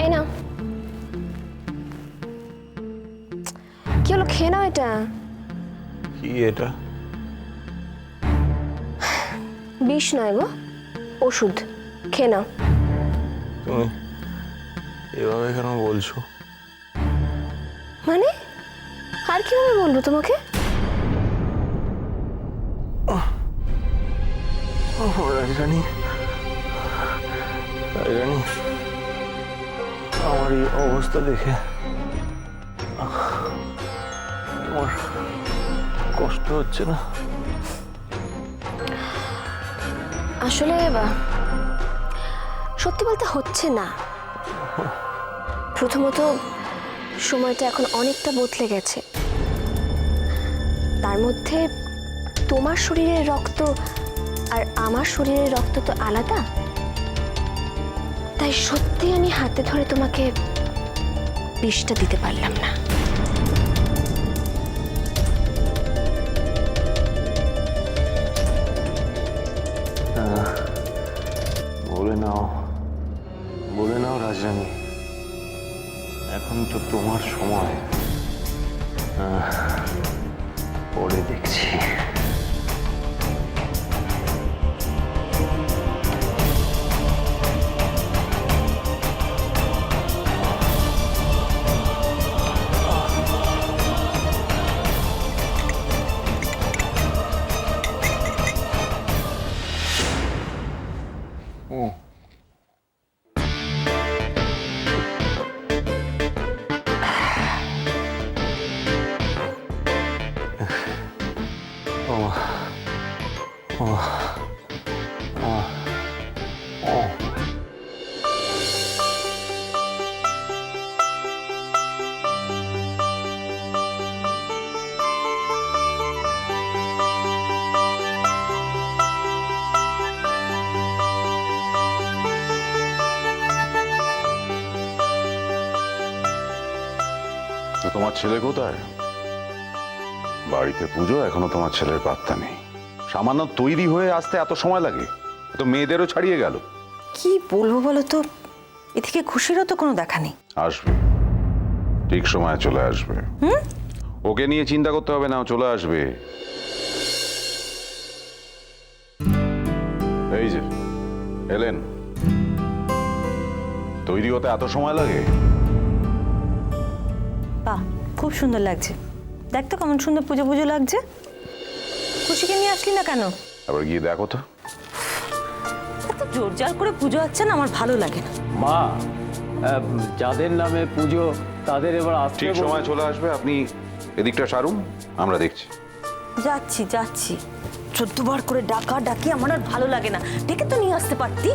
এই নাও কি হলো খেয়ে নাও এটা কি এটা বিষ নয় গো ওষুধ খেয়ে নাও তুমি এভাবে কেন বলছো মানে আর কীভাবে বলব তোমাকে রাজরানী। রাজরানী, আমার এই অবস্থা দেখে তোমার কষ্ট হচ্ছে না? আসলে, সত্যি বলতে হচ্ছে না। প্রথমত, সময়টা এখন অনেকটা বদলে গেছে। তার মধ্যে তোমার শরীরের রক্ত আর আমার শরীরের রক্ত তো আলাদা? তাই সত্যি আমি হাতে ধরে তোমাকে বিষটা দিতে পারলাম না। বলে নাও। বলে নাও রাজরানী। এখন তো তোমার সময়। তোমার ছেলে কোথায়? বাড়িতে পুজো এখনও তোমার ছেলের পাত্তা নেই। সামান্য তৈরি হয়ে আসতে এত সময় লাগে তো মেয়েদেরও ছাড়িয়ে গেল। কি বলব বলো তো? এদিকে খুশিরও তো কোনো দেখা নেই। আসবে। ঠিক সময় চলে আসবে। ওকে নিয়ে চিন্তা করতে হবে না চলে আসবে। এই যে এলেন। তৈরি হতে এত সময় লাগে? বাহ খুব সুন্দর লাগছে। দেখ তো কেমন সুন্দর পুজো পুজো লাগছে। খুশিকে নিয়ে আসলি না কেন? আবার গিয়ে দেখো তো। এত জোর জার করে পুজো হচ্ছে না আমার ভালো লাগে না। মা যাদের নামে পুজো তাদের এবার আসতে ঠিক সময় চলে আসবে আপনি এদিকটা সারুন আমরা দেখছি। যাচ্ছি যাচ্ছি। চোদ্দবার করে ডাকা ডাকি আমার আর ভালো লাগে না। ডেকে তো নিয়ে আসতে পারতি।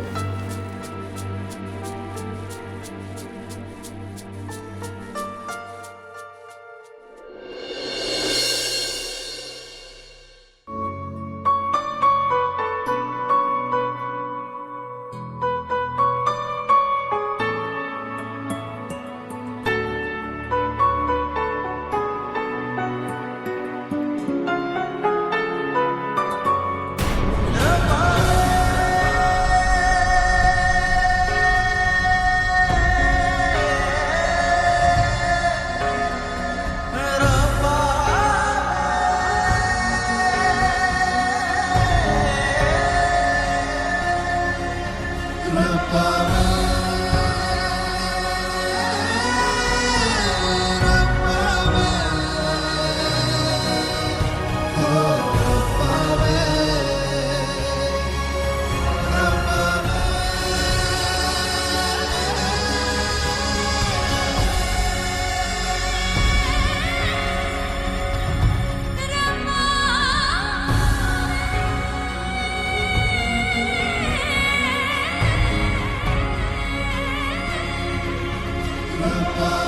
goodbye.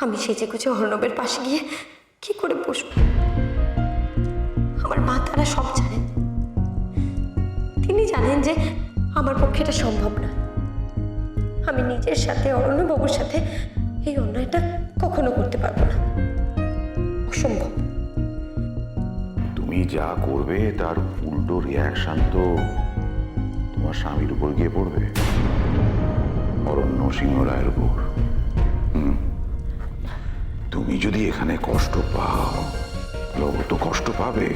আমি সেজে গুজে অর্ণবের পাশে গিয়ে কি করে বসবো? আমার মা তারা সব জানেন। তিনি জানেন যে আমার পক্ষে এটা সম্ভব না। আমি নিজের সাথে অরণ্যবাবুর সাথে এই অন্যায়টা কখনো করতে পারব না। অসম্ভব। তুমি যা করবে, তার উল্টো রিয়াকশন তো তোমার স্বামীর উপর গিয়ে পড়বে। অরণ্য সিংহ রায়ের উপর। হুম। তুমি যদি এখানে কষ্ট পাও ও তো কষ্ট পাবে।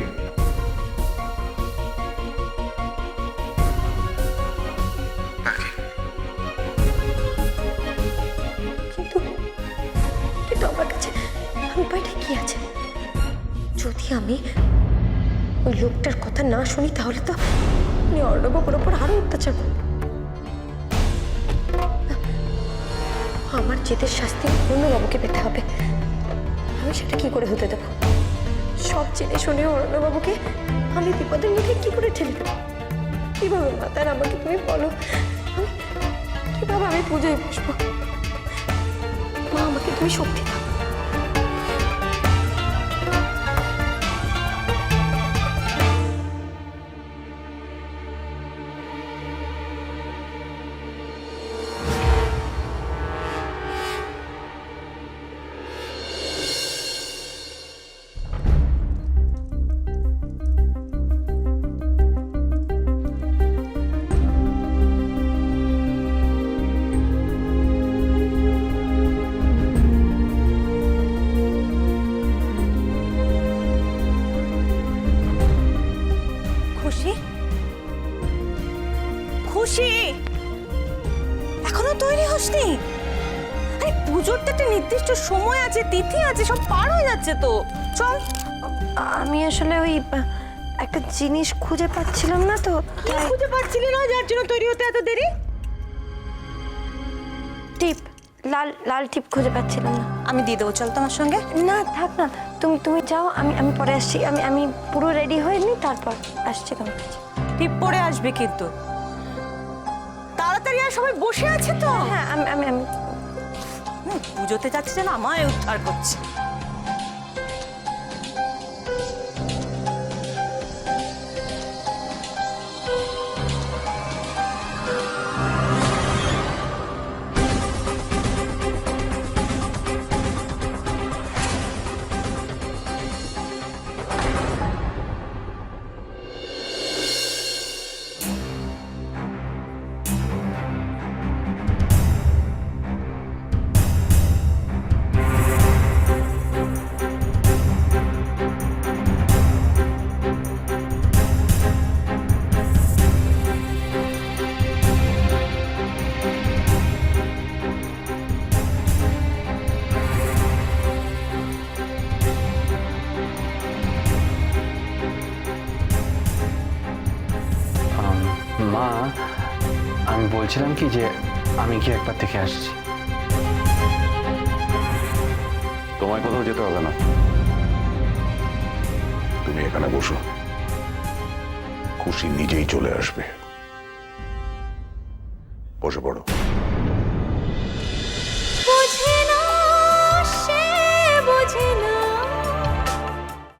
কিন্তু কিন্তু আমার কাছে উপায়টা কি আছে? যদি আমি ওই লোকটার কথা না শুনি তাহলে তো উনি অর্ণবাবুর ওপর আরও অত্যাচার করবে। আমার জেদের শাস্তি অন্য অর্ণবাবুকে পেতে হবে। আমি সেটা কি করে হতে দেবো? সব জেনে শুনে অরণ্যবাবুকে আমি বিপদের মুখে কি করে ঠেলে? কীভাবে মাতার আমাকে তুমি বলো? কীভাবে আমি পুজোয় বসবো? মা আমাকে তুমি শক্তি দাও। পুজোর তো একটা নির্দিষ্ট সময় আছে তিথি আছে সব পার হয়ে যাচ্ছে তো। চল। আমি আসলে ওই একটা জিনিস খুঁজে পাচ্ছিলাম না তো। কি খুঁজে পাচ্ছিলি না যার জন্য তৈরি হতে এত দেরি? টিপ লাল লাল টিপ খুঁজে পাচ্ছিলাম না। আমি দিয়ে দেবো চল তোমার সঙ্গে। না থাক না তুমি তুমি যাও আমি আমি পরে আসছি আমি আমি পুরো রেডি হয়ে নি তারপর আসছি তোমার কাছে। টিপ পরে আসবে কিন্তু। তাড়াতাড়ি আর সবাই বসে আছে তো। হ্যাঁ আমি আমি আমি পুজোতে যাচ্ছে যেন আমায় উদ্ধার করছে। আমি বলছিলাম কি যে আমি কি একবার থেকে আসছি। তোমায় কোথাও যেতে হবে না। তুমি এখানে বসো। খুশি নিজেই চলে আসবে। বসে পড়ো।